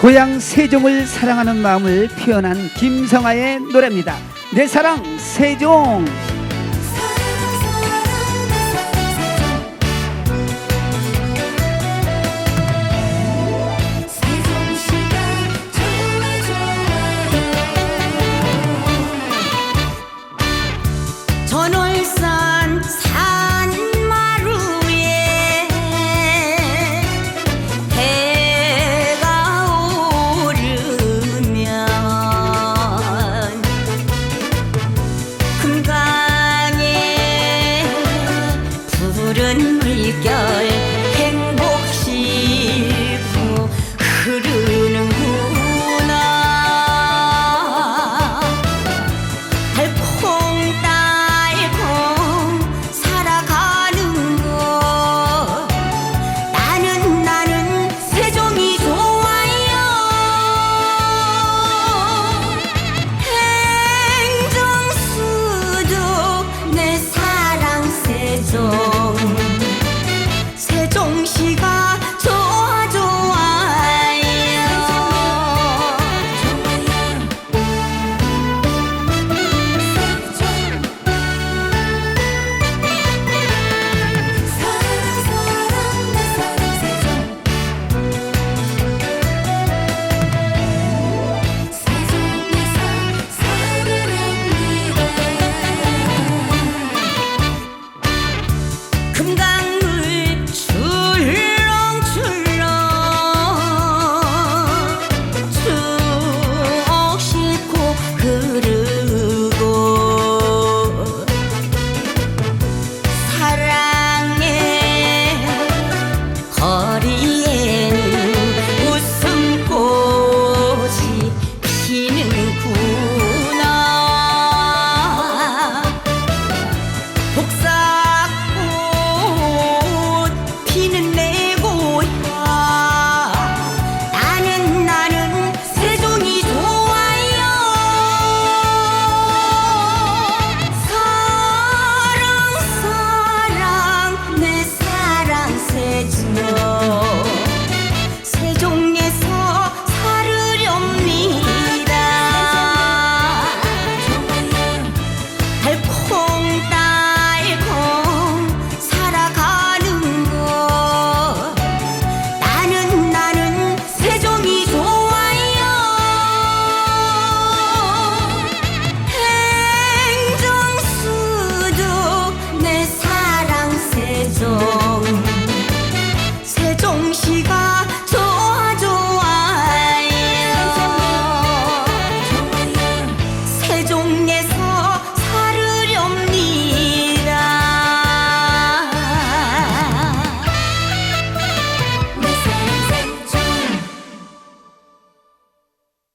고향 세종을 사랑하는 마음을 표현한 김성아의 노래입니다. 내 사랑 세종. đến trời